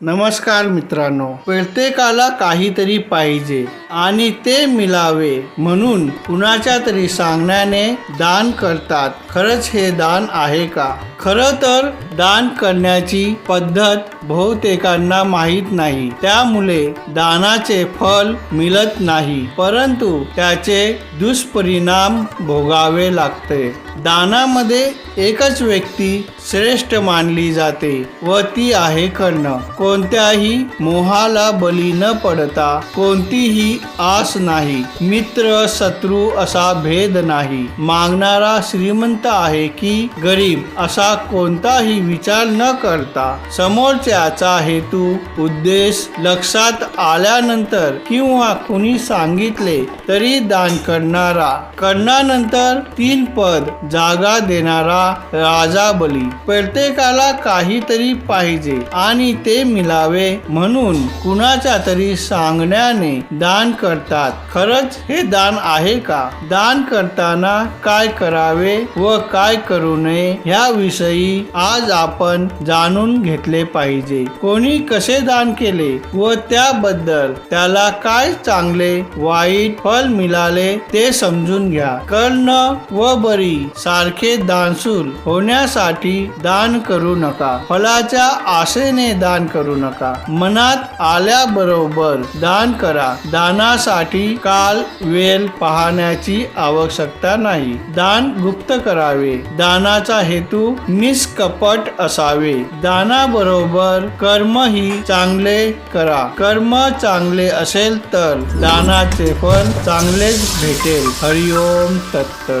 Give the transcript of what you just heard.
नमस्कार मित्रांनो प्रत्येकाला काहीतरी पाहिजे आणि ते मिळावे म्हणून कुणाच्या तरी सांगण्याने दान करतात. खरंच हे दान आहे का? खरं तर दान करण्याची पद्धत बहुतेकांना माहीत नाही. त्यामुळे दानाचे फल मिळत नाही परंतु त्याचे दुष्परिणाम भोगावे लागते. दानामध्ये एकच व्यक्ती श्रेष्ठ मानली जाते व ती आहे कर्ण कोणत्याही मोहाला बली न पडता कोणतीही आस नाही. मित्र शत्रू असा भेद नाही. मागणारा श्रीमंत आहे की गरीब असा कोणताही विचार न करता. समोरच्याचा हेतू उद्देश लक्षात आल्यानंतर किंवा कुणी सांगितले तरी दान करणारा. कर्णानंतर तीन पद जागा देणारा राजा बली. प्रत्येकाला काहीतरी पाहिजे आणि ते मिळावे म्हणून कुणाच्या तरी सांगण्याने दान करतात. खरंच हे दान आहे का? दान करताना काय करावे व काय करू नये ह्याविषयी आज आपण जाणून घेतले पाहिजे. कोणी कसे दान केले व त्याबद्दल त्याला काय चांगले वाईट फल मिळाले ते समजून घ्या. कर्ण व बरी सारखे दानसूल होण्यासाठी दान करू नका. फलाच्या आशेने दान करू नका. मनात आल्याबरोबर दान करा. दानासाठी काल वेळ पाहण्याची आवश्यकता नाही. दान गुप्त करावे. दानाचा हेतू निष्कपट असावे. दानाबरोबर कर्मही चांगले करा. कर्म चांगले असेल तर दानाचे फल चांगलेच भेटेल. हरिओम तत्त